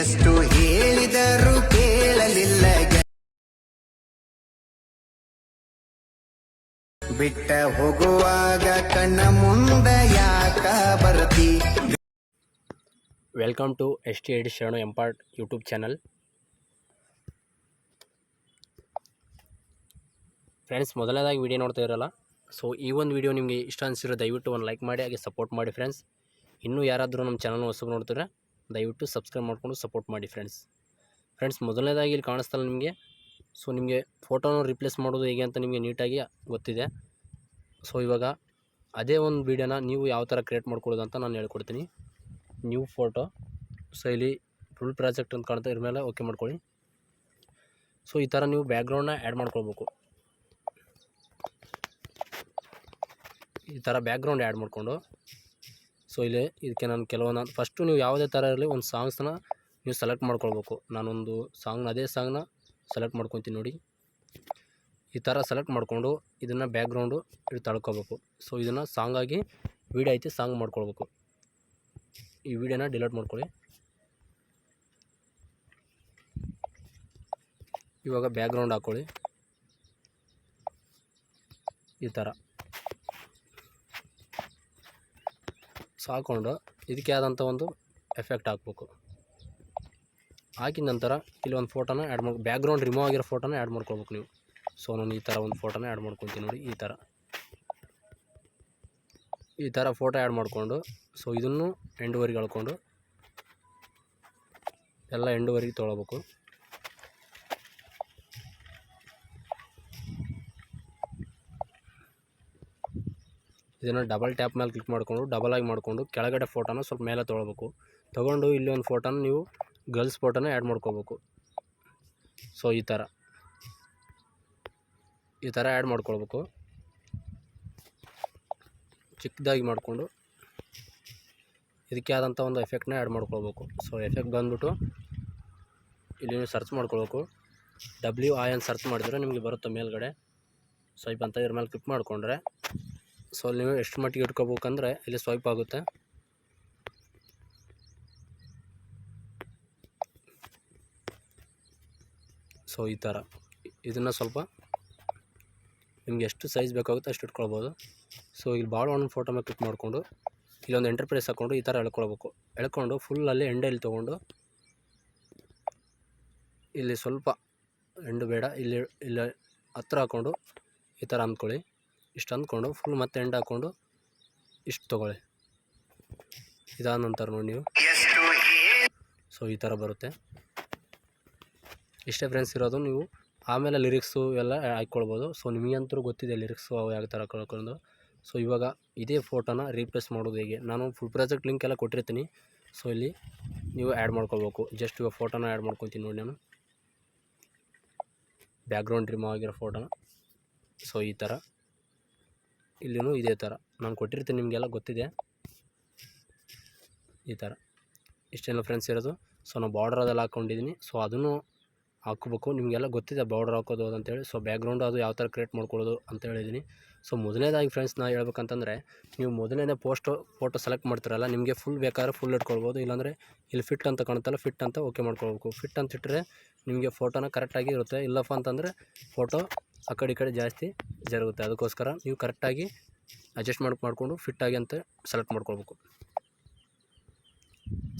ಎಷ್ಟು ಹೇಳಿದರೂ ಕೇಳಲಿಲ್ಲ. ಬಿಟ್ಟ ಹೋಗುವಾಗ ಕಣ್ಣ ಮುಂದ ಯಾಕ ಬರ್ತಿ? ವೆಲ್ಕಮ್ ಟು ಎಸ್ ಟಿ ಎಡಿ ಶರಣು ಎಂಪಾರ್ಟ್ ಯೂಟ್ಯೂಬ್ ಚಾನಲ್ ಫ್ರೆಂಡ್ಸ್ ಮೊದಲನೇದಾಗಿ ವಿಡಿಯೋ ನೋಡ್ತಾ ಇರಲ್ಲ. ಸೊ ಈ ಒಂದು ವಿಡಿಯೋ ನಿಮಗೆ ಇಷ್ಟ ಅನಿಸಿರೋ ದಯವಿಟ್ಟು ಒಂದು ಲೈಕ್ ಮಾಡಿ, ಹಾಗೆ ಸಪೋರ್ಟ್ ಮಾಡಿ ಫ್ರೆಂಡ್ಸ್ ಇನ್ನೂ ಯಾರಾದರೂ ನಮ್ಮ ಚಾನಲ್ ಹೊಸಬ್ ನೋಡ್ತಾರೆ ದಯವಿಟ್ಟು ಸಬ್ಸ್ಕ್ರೈಬ್ ಮಾಡಿಕೊಂಡು ಸಪೋರ್ಟ್ ಮಾಡಿ ಫ್ರೆಂಡ್ಸ್. ಫ್ರೆಂಡ್ಸ್, ಮೊದಲನೇದಾಗಿ ಇಲ್ಲಿ ಕಾಣಿಸ್ತಲ್ಲ ನಿಮಗೆ. ಸೊ, ನಿಮಗೆ ಫೋಟೋನ ರಿಪ್ಲೇಸ್ ಮಾಡೋದು ಹೇಗೆ ಅಂತ ನಿಮಗೆ ನೀಟಾಗಿ ಗೊತ್ತಿದೆ. ಸೊ, ಇವಾಗ ಅದೇ ಒಂದು ವೀಡಿಯೋನ ನೀವು ಯಾವ ಥರ ಕ್ರಿಯೇಟ್ ಮಾಡ್ಕೊಳ್ಳೋದು ಅಂತ ನಾನು ಹೇಳ್ಕೊಡ್ತೀನಿ. New photo. ಸೊ, ಇಲ್ಲಿ ಫುಲ್ ಪ್ರಾಜೆಕ್ಟ್ ಅಂತ ಕಾಣ್ತಾ ಇದ್ರ ಮೇಲೆ ಓಕೆ ಮಾಡ್ಕೊಳ್ಳಿ. ಸೊ, ಈ ಥರ ನೀವು ಬ್ಯಾಕ್ಗ್ರೌಂಡ್ನ ಆ್ಯಡ್ ಮಾಡ್ಕೊಳ್ಬೇಕು. ಈ ಥರ ಬ್ಯಾಕ್ಗ್ರೌಂಡ್ ಆ್ಯಡ್ ಮಾಡಿಕೊಂಡು ಸೊ ಇಲ್ಲಿ ಇದಕ್ಕೆ ನಾನು ಕೆಲವೊಂದು ಫಸ್ಟು ನೀವು ಯಾವುದೇ ಥರ ಇರಲಿ ಒಂದು ಸಾಂಗ್ಸ್ನ ನೀವು ಸೆಲೆಕ್ಟ್ ಮಾಡ್ಕೊಳ್ಬೇಕು. ನಾನೊಂದು ಸಾಂಗ್ನ ಅದೇ ಸಾಂಗ್ನ ಸೆಲೆಕ್ಟ್ ಮಾಡ್ಕೊತೀನಿ ನೋಡಿ. ಈ ಥರ ಸೆಲೆಕ್ಟ್ ಮಾಡಿಕೊಂಡು ಇದನ್ನು ಬ್ಯಾಕ್ಗ್ರೌಂಡು ಇದು ತಳ್ಕೊಬೇಕು ಸೊ ಇದನ್ನು ಸಾಂಗಾಗಿ ವೀಡಿಯೋ ಐತಿ ಸಾಂಗ್ ಮಾಡ್ಕೊಳ್ಬೇಕು. ಈ ವಿಡಿಯೋನ ಡಿಲೀಟ್ ಮಾಡ್ಕೊಳ್ಳಿ. ಇವಾಗ ಬ್ಯಾಕ್ಗ್ರೌಂಡ್ ಹಾಕ್ಕೊಳ್ಳಿ ಈ ಥರ. ಸೊ ಹಾಕ್ಕೊಂಡು ಇದಕ್ಕೆ ಆದಂಥ ಒಂದು ಎಫೆಕ್ಟ್ ಹಾಕ್ಬೇಕು. ಹಾಕಿದ ನಂತರ ಇಲ್ಲಿ ಒಂದು ಫೋಟೋನ ಆ್ಯಡ್ ಮಾಡಿ ಬ್ಯಾಕ್ಗ್ರೌಂಡ್ ರಿಮೂವ್ ಆಗಿರೋ ಫೋಟೋನ ಆ್ಯಡ್ ಮಾಡ್ಕೊಳ್ಬೇಕು ನೀವು. ಸೊ, ನಾನು ಈ ಥರ ಒಂದು ಫೋಟೋನ ಆ್ಯಡ್ ಮಾಡ್ಕೊತೀನಿ ನೋಡಿ, ಈ ಥರ. ಈ ಥರ ಫೋಟೋ ಆ್ಯಡ್ ಮಾಡಿಕೊಂಡು, ಸೊ, ಇದನ್ನು ಎಂಡುವರೆಗೆ ಎಳ್ಕೊಂಡು ಎಲ್ಲ ಎಂಡುವರೆಗೆ ತೊಗೊಳ್ಬೇಕು ಇದನ್ನು ಡಬಲ್ ಟ್ಯಾಪ್ ಮೇಲೆ ಕ್ಲಿಕ್ ಮಾಡಿಕೊಂಡು ಡಬಲ್ ಆಗಿ ಮಾಡಿಕೊಂಡು, ಕೆಳಗಡೆ ಫೋಟೋನ ಸ್ವಲ್ಪ ಮೇಲೆ ತೊಗೊಳ್ಬೇಕು. ತೊಗೊಂಡು ಇಲ್ಲಿ ಒಂದು ಫೋಟೋನ ನೀವು ಗರ್ಲ್ಸ್ ಫೋಟೋನ ಆ್ಯಡ್ ಮಾಡ್ಕೋಬೇಕು ಸೊ ಈ ಥರ ಈ ಥರ ಆ್ಯಡ್ ಮಾಡ್ಕೊಳ್ಬೇಕು. ಚಿಕ್ಕದಾಗಿ ಮಾಡಿಕೊಂಡು, ಇದಕ್ಕೆ ಆದಂಥ ಒಂದು ಎಫೆಕ್ಟ್ನ ಆ್ಯಡ್ ಮಾಡ್ಕೊಳ್ಬೇಕು. ಸೊ ಎಫೆಕ್ಟ್ ಬಂದ್ಬಿಟ್ಟು ಇಲ್ಲಿ ನೀವು ಸರ್ಚ್ ಮಾಡ್ಕೊಳ್ಬೇಕು. ಡಬ್ಲ್ಯೂ ಐ ಅಂತ ಸರ್ಚ್ ಮಾಡಿದ್ರೆ ನಿಮಗೆ ಬರುತ್ತೆ ಮೇಲ್ಗಡೆ. ಸ್ವೈಪ್ ಅಂತ ಇದ್ರ ಮೇಲೆ ಕ್ಲಿಕ್ ಮಾಡಿಕೊಂಡ್ರೆ ಸೊ ಅಲ್ಲಿ ನೀವು ಎಷ್ಟು ಮಟ್ಟಿಗೆ ಇಟ್ಕೋಬೇಕಂದ್ರೆ ಇಲ್ಲಿ ಸ್ವೈಪ್ ಆಗುತ್ತೆ. ಸೊ ಈ ಥರ. ಇದನ್ನು ಸ್ವಲ್ಪ ನಿಮ್ಗೆ ಎಷ್ಟು ಸೈಜ್ ಬೇಕಾಗುತ್ತೆ ಅಷ್ಟು ಇಟ್ಕೊಳ್ಬೋದು. ಸೊ ಇಲ್ಲಿ ಭಾಳ ಒಂದು ಫೋಟೋ ಮೇಲೆ ಕ್ಲಿಕ್ ಮಾಡಿಕೊಂಡು ಇಲ್ಲೊಂದು ಎಂಟರ್ಪ್ರೈಸ್ ಹಾಕ್ಕೊಂಡು ಈ ಥರ ಎಳ್ಕೊಳ್ಬೇಕು. ಎಳ್ಕೊಂಡು ಫುಲ್ಲಲ್ಲಿ ಎಂಡಲ್ಲಿ ತೊಗೊಂಡು, ಇಲ್ಲಿ ಸ್ವಲ್ಪ ಎಂಡು ಬೇಡ, ಇಲ್ಲಿ ಇಲ್ಲಿ ಹತ್ರ ಹಾಕ್ಕೊಂಡು ಈ ಥರ ಅಂದ್ಕೊಳ್ಳಿ. ಇಷ್ಟು ಅಂದ್ಕೊಂಡು ಫುಲ್ ಮತ್ತೆ ಎಂಡ್ ಹಾಕ್ಕೊಂಡು ಇಷ್ಟು ತೊಗೊಳ್ಳಿ. ಇದಾದ ನಂತರ ನೋಡಿ ನೀವು. ಸೊ ಈ ಥರ ಬರುತ್ತೆ. ಇಷ್ಟೇ ಫ್ರೆಂಡ್ಸ್ ಇರೋದು, ನೀವು ಆಮೇಲೆ ಲಿರಿಕ್ಸು ಎಲ್ಲ ಹಾಕ್ಕೊಳ್ಬೋದು. ಸೊ ನಿಮಗಂತೂ ಗೊತ್ತಿದೆ ಲಿರಿಕ್ಸು ಅವು ಯಾವ ಥರ ಕಳ್ಕೊಂಡು. ಸೊ ಇವಾಗ ಇದೇ ಫೋಟೋನ ರೀಪ್ಲೇಸ್ ಮಾಡೋದು ಹೇಗೆ? ನಾನು ಫುಲ್ ಪ್ರಾಜೆಕ್ಟ್ ಲಿಂಕ್ ಎಲ್ಲ ಕೊಟ್ಟಿರ್ತೀನಿ. ಸೊ ಇಲ್ಲಿ ನೀವು ಆ್ಯಡ್ ಮಾಡ್ಕೋಬೇಕು ಜಸ್ಟ್ ಇವಾಗ ಫೋಟೋನ ಆ್ಯಡ್ ಮಾಡ್ಕೊತೀನಿ ನೋಡಿ ನಾನು. ಬ್ಯಾಕ್ಗ್ರೌಂಡ್ ರಿಮೂವ್ ಆಗಿರೋ ಫೋಟೋನ ಸೊ ಈ ಥರ. ಇಲ್ಲಿನೂ ಇದೇ ಥರ. ನಾನು ಕೊಟ್ಟಿರ್ತೀನಿ ನಿಮಗೆಲ್ಲ ಗೊತ್ತಿದೆ. ಈ ಥರ. ಇಷ್ಟೆಲ್ಲ ಫ್ರೆಂಡ್ಸ್ ಇರೋದು. ಸೊ ನಾವು ಬಾರ್ಡರ್ ಅದೆಲ್ಲ ಹಾಕ್ಕೊಂಡಿದ್ದೀನಿ ಸೊ ಅದನ್ನು ಹಾಕ್ಬೇಕು. ನಿಮಗೆಲ್ಲ ಗೊತ್ತಿದೆ ಬಾರ್ಡರ್ ಹಾಕೋದು ಅಂತೇಳಿ. ಸೊ ಬ್ಯಾಕ್ಗ್ರೌಂಡ್ ಅದು ಯಾವ ಥರ ಕ್ರಿಯೇಟ್ ಮಾಡ್ಕೊಳ್ಳೋದು ಅಂತ ಹೇಳಿದ್ದೀನಿ. ಸೊ ಮೊದಲನೇದಾಗಿ ಫ್ರೆಂಡ್ಸ್ ನಾ ಹೇಳ್ಬೇಕಂತಂದರೆ, ನೀವು ಮೊದಲನೇ ಪೋಸ್ಟು ಫೋಟೋ ಸೆಲೆಕ್ಟ್ ಮಾಡ್ತಿರಲ್ಲ, ನಿಮಗೆ ಫುಲ್ ಬೇಕಾದ್ರೆ ಫುಲ್ ಇಟ್ಕೊಳ್ಬೋದು. ಇಲ್ಲಾಂದರೆ ಇಲ್ಲಿ ಫಿಟ್ ಅಂತ ಕಾಣುತ್ತಲ್ಲ ಫಿಟ್ ಅಂತ ಓಕೆ ಮಾಡ್ಕೊಳ್ಬೇಕು. ಫಿಟ್ ಅಂತ ಇಟ್ಟರೆ ನಿಮಗೆ ಫೋಟೋನ ಕರೆಕ್ಟಾಗಿ ಇರುತ್ತೆ. ಇಲ್ಲಪ್ಪ ಅಂತಂದರೆ ಫೋಟೋ ಆ ಕಡೆ ಈ ಕಡೆ ಜಾಸ್ತಿ ಜರುಗುತ್ತೆ. ಅದಕ್ಕೋಸ್ಕರ ನೀವು ಕರೆಕ್ಟಾಗಿ ಅಡ್ಜಸ್ಟ್ ಮಾಡಿ, ಮಾಡಿಕೊಂಡು ಫಿಟ್ಟಾಗಿ ಅಂತ ಸೆಲೆಕ್ಟ್ ಮಾಡ್ಕೊಳ್ಬೇಕು.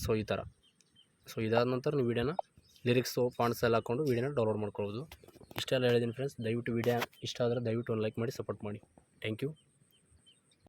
ಸೊ, ಈ ಥರ. ಸೊ, ಇದಾದ ನಂತರ ನೀವು ವೀಡಿಯೋನ ಲಿರಿಕ್ಸು ಫಾಂಟ್ಸ್ ಎಲ್ಲ ಹಾಕ್ಕೊಂಡು ವೀಡಿಯೋನ ಡೌನ್ಲೋಡ್ ಮಾಡ್ಕೊಳ್ಬೋದು. ಇಷ್ಟೆಲ್ಲ ಹೇಳಿದ್ದೀನಿ ಫ್ರೆಂಡ್ಸ್ ದಯವಿಟ್ಟು ವೀಡಿಯೋ ಇಷ್ಟ ಆದರೆ ದಯವಿಟ್ಟು ಒಂದು ಲೈಕ್ ಮಾಡಿ, ಸಪೋರ್ಟ್ ಮಾಡಿ. Thank you.